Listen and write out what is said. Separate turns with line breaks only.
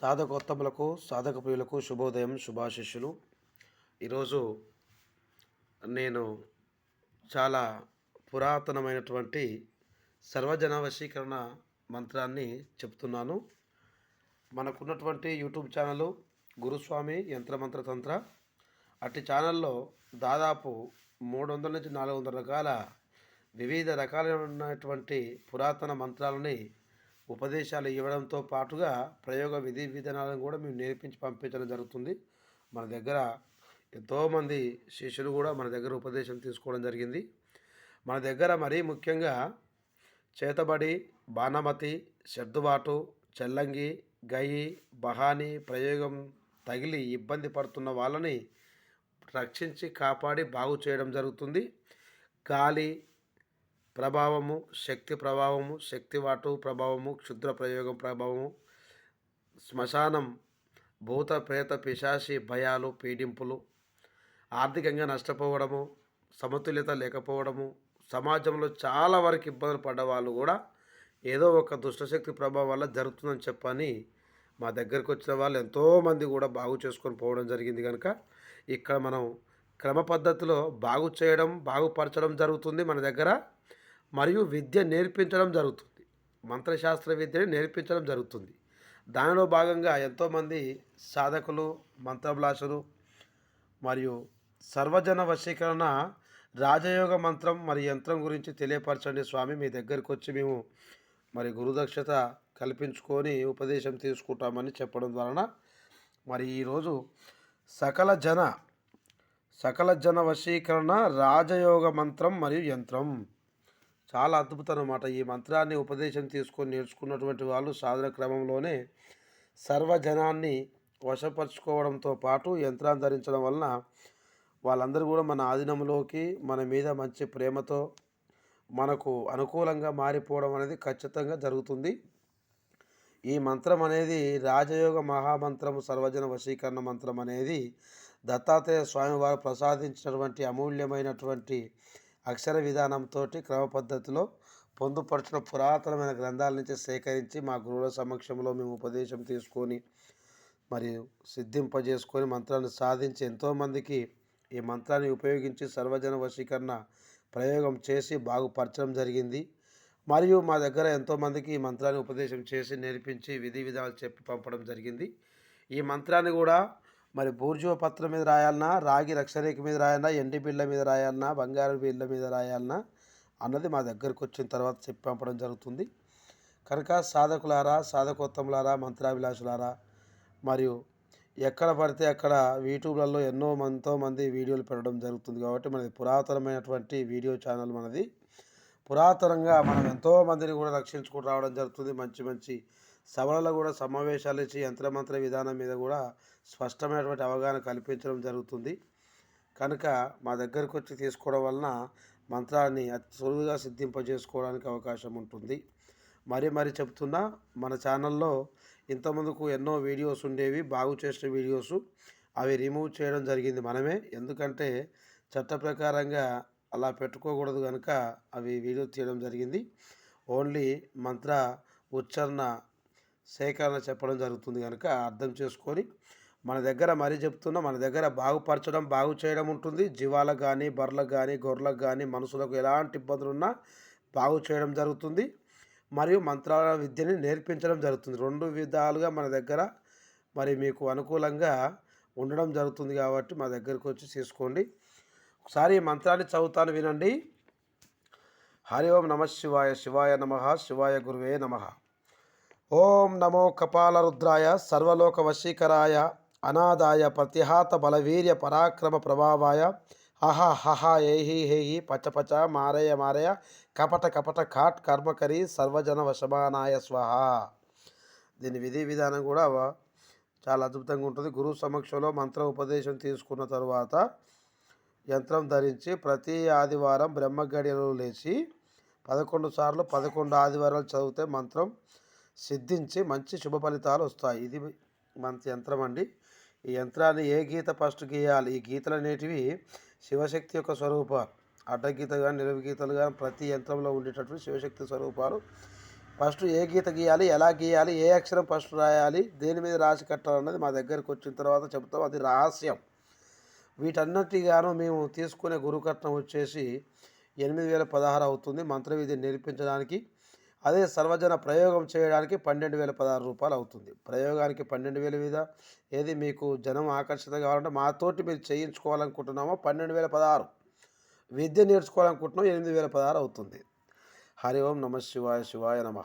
సాధకోత్తములకు సాధక ప్రియులకు శుభోదయం శుభాశిష్యులు. ఈరోజు నేను చాలా పురాతనమైనటువంటి సర్వజన వశీకరణ మంత్రాన్ని చెప్తున్నాను. మనకున్నటువంటి యూట్యూబ్ ఛానల్ గురుస్వామి యంత్రమంత్ర తంత్ర. అట్టి ఛానల్లో దాదాపు మూడు వందల నుంచి నాలుగు వందల రకాల వివిధ రకాలైనటువంటి పురాతన మంత్రాలని ఉపదేశాలు ఇవ్వడంతో పాటుగా ప్రయోగ విధి విధానాలను కూడా మేము నేర్పించి పంపించడం జరుగుతుంది. మన దగ్గర ఎంతోమంది శిష్యులు కూడా మన దగ్గర ఉపదేశం తీసుకోవడం జరిగింది. మన దగ్గర మరీ ముఖ్యంగా చేతబడి బాణమతి సర్దుబాటు చెల్లంగి గయి బహాని ప్రయోగం తగిలి ఇబ్బంది పడుతున్న వాళ్ళని రక్షించి కాపాడి బాగు చేయడం జరుగుతుంది. గాలి ప్రభావము శక్తి ప్రభావము శక్తివాటు ప్రభావము క్షుద్ర ప్రయోగం ప్రభావము శ్మశానం భూత ప్రేత పిశాసి భయాలు పీడింపులు ఆర్థికంగా నష్టపోవడము సమతుల్యత లేకపోవడము సమాజంలో చాలా వరకు ఇబ్బందులు పడ్డ వాళ్ళు కూడా ఏదో ఒక దుష్టశక్తి ప్రభావం వల్ల జరుగుతుందని చెప్పని మా దగ్గరికి వచ్చిన వాళ్ళు ఎంతోమంది కూడా బాగు చేసుకొని పోవడం జరిగింది కనుక ఇక్కడ మనం క్రమ పద్ధతిలో బాగు చేయడం బాగుపరచడం జరుగుతుంది మన దగ్గర. మరియు విద్య నేర్పించడం జరుగుతుంది. మంత్రశాస్త్ర విద్యని నేర్పించడం జరుగుతుంది. దానిలో భాగంగా ఎంతోమంది సాధకులు మంత్రభ్లాషలు మరియు సర్వజన వశీకరణ రాజయోగ మంత్రం మరి యంత్రం గురించి తెలియపరచండి స్వామి. మీ దగ్గరికి వచ్చి మేము మరి గురుదక్షత కల్పించుకొని ఉపదేశం తీసుకుంటామని చెప్పడం వలన మరి ఈరోజు సకల జన సకల జన వశీకరణ రాజయోగ మంత్రం మరియు యంత్రం చాలా అద్భుతం అన్నమాట ఈ మంత్రాన్ని ఉపదేశం తీసుకొని నేర్చుకున్నటువంటి వాళ్ళు సాధన క్రమంలోనే సర్వజనాన్ని వశపరుచుకోవడంతో పాటు యంత్రాన్ని ధరించడం వలన వాళ్ళందరూ కూడా మన ఆధీనంలోకి మన మీద మంచి ప్రేమతో మనకు అనుకూలంగా మారిపోవడం అనేది ఖచ్చితంగా జరుగుతుంది. ఈ మంత్రం అనేది రాజయోగ మహామంత్రము సర్వజన వశీకరణ మంత్రం అనేది దత్తాత్రేయ స్వామివారు ప్రసాదించినటువంటి అమూల్యమైనటువంటి అక్షర విధానంతో క్రమ పద్ధతిలో పొందుపరచిన పురాతనమైన గ్రంథాల నుంచి సేకరించి మా గురువుల సమక్షంలో మేము ఉపదేశం తీసుకొని మరియు సిద్ధింపజేసుకొని మంత్రాన్ని సాధించి ఎంతోమందికి ఈ మంత్రాన్ని ఉపయోగించి సర్వజన వశీకరణ ప్రయోగం చేసి బాగుపరచడం జరిగింది. మరియు మా దగ్గర ఎంతోమందికి ఈ మంత్రాన్ని ఉపదేశం చేసి నేర్పించి విధి విధాలు చెప్పి పంపడం జరిగింది. ఈ మంత్రాన్ని కూడా మరి బూర్జువ పత్రం మీద రాయాలన్నా రాగి రక్షరేఖ మీద రాయాలన్నా ఎండి బిళ్ళ మీద రాయాలన్నా బంగారు బిళ్ళ మీద రాయాలన్నా అన్నది మా దగ్గరకు వచ్చిన తర్వాత చెప్పి పంపడం జరుగుతుంది. కనుక సాధకులారా సాధకోత్తములారా మంత్రాభిలాషులారా మరియు ఎక్కడ పడితే అక్కడ యూట్యూబ్లలో ఎన్నో ఎంతో మంది వీడియోలు పెట్టడం జరుగుతుంది కాబట్టి మనది పురాతనమైనటువంటి వీడియో ఛానల్ మనది. పురాతనంగా మనం ఎంతో మందిని కూడా రక్షించుకుని రావడం జరుగుతుంది. మంచి మంచి సభలలో కూడా సమావేశాలు ఇచ్చి యంత్రమంత్ర విధానం మీద కూడా స్పష్టమైనటువంటి అవగాహన కల్పించడం జరుగుతుంది. కనుక మా దగ్గరకు వచ్చి తీసుకోవడం వలన మంత్రాన్ని అతి సులువుగా సిద్ధింపజేసుకోవడానికి అవకాశం ఉంటుంది. మరి మరి చెప్తున్నా మన ఛానల్లో ఇంతమందుకు ఎన్నో వీడియోస్ ఉండేవి బాగు చేసిన వీడియోస్. అవి రిమూవ్ చేయడం జరిగింది మనమే. ఎందుకంటే చట్ట ప్రకారంగా అలా పెట్టుకోకూడదు కనుక అవి వీడియో తీయడం జరిగింది. ఓన్లీ మంత్ర ఉచ్చారణ సేకరణ చెప్పడం జరుగుతుంది కనుక అర్థం చేసుకొని మన దగ్గర మరీ చెప్తున్నా మన దగ్గర బాగుపరచడం బాగు చేయడం ఉంటుంది. జీవాలకు కానీ బర్రెలకు కానీ గొర్రెలకు కానీ మనుషులకు ఎలాంటి ఇబ్బందులు ఉన్నా బాగు చేయడం జరుగుతుంది. మరియు మంత్రాల విద్యని నేర్పించడం జరుగుతుంది. రెండు విధాలుగా మన దగ్గర మరి మీకు అనుకూలంగా ఉండడం జరుగుతుంది కాబట్టి మా దగ్గరకు వచ్చి తీసుకోండి ఒకసారి ఈ మంత్రాన్ని చదువుతాను వినండి. హరి ఓం నమ శివాయ శివాయ నమ శివాయ గురువే నమ. ఓం నమో కపాల రుద్రాయ సర్వలోక వశీకరాయ అనాదాయ ప్రతిహాత బలవీర్య పరాక్రమ ప్రభావాయ హహ హహ ఏహి హేహి పచ పచ మారయ మారయ కపట కపట కాట్ కర్మకరి సర్వజన వశమానాయ స్వహ. దీని విధి విధానం కూడా చాలా అద్భుతంగా ఉంటుంది. గురువు సమక్షంలో మంత్ర ఉపదేశం తీసుకున్న తరువాత యంత్రం ధరించి ప్రతి ఆదివారం బ్రహ్మగడియలో లేచి పదకొండు సార్లు పదకొండు ఆదివారాలు చదివితే మంత్రం సిద్ధించి మంచి శుభ ఫలితాలు వస్తాయి. ఇది మంచి యంత్రం అండి. ఈ యంత్రాన్ని ఏ గీత ఫస్ట్ గీయాలి? ఈ గీతలు అనేటివి శివశక్తి యొక్క స్వరూపాలు. అడ్డగీత కానీ నిలువు గీతలు కానీ ప్రతి యంత్రంలో ఉండేటటువంటి శివశక్తి స్వరూపాలు. ఫస్ట్ ఏ గీత గీయాలి? ఎలా గీయాలి? ఏ అక్షరం ఫస్ట్ రాయాలి? దేని మీద రాసి కట్టాలన్నది మా దగ్గరికి వచ్చిన తర్వాత చెప్తాం అది రహస్యం. వీటన్నిటిగాను మేము తీసుకునే గురుకట్నం వచ్చేసి ఎనిమిది వేల పదహారు అవుతుంది. మంత్రవిధి నేర్పించడానికి అదే సర్వజన ప్రయోగం చేయడానికి పన్నెండు వేల పదహారు రూపాయలు అవుతుంది. ప్రయోగానికి పన్నెండు వేల మీద ఏది మీకు జనం ఆకర్షిత కావాలంటే మాతోటి మీరు చేయించుకోవాలనుకుంటున్నామో పన్నెండు వేల పదహారు. విద్య నేర్చుకోవాలనుకుంటున్నాం ఎనిమిది వేల పదహారు అవుతుంది. హరి ఓం నమ శివాయ శివాయ నమ.